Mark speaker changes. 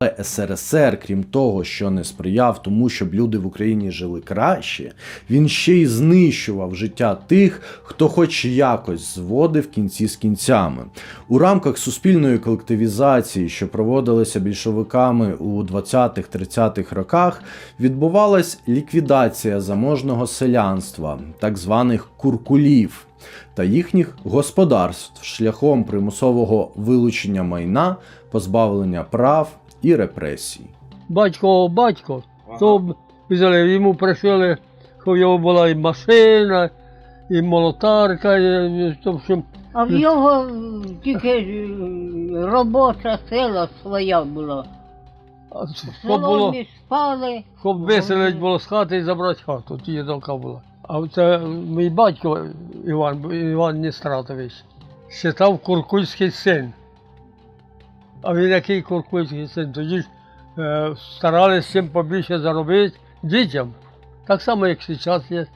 Speaker 1: Але СРСР, крім того, що не сприяв тому, щоб люди в Україні жили краще, він ще й знищував життя тих, хто хоч якось зводив кінці з кінцями. У рамках суспільної колективізації, що проводилися більшовиками у 20-30-х роках, відбувалась ліквідація заможного селянства, так званих куркулів. Та їхніх господарств шляхом примусового вилучення майна, позбавлення прав і репресій.
Speaker 2: Батько, батько, то взяли, йому пришили, що в його була і машина, і молотарка, і, і, в общем,
Speaker 3: А в його тільки е, робоча сила своя була.
Speaker 2: щоб було,
Speaker 3: спали.
Speaker 2: щоб виселити було з хати і забрати хату, тоді така була. А це мій батько Іван, Іван Нестратович, считав куркульський син. А він який куркульський син? Тоді ж старалися цим побільше заробити дітям. Так само, як зараз є.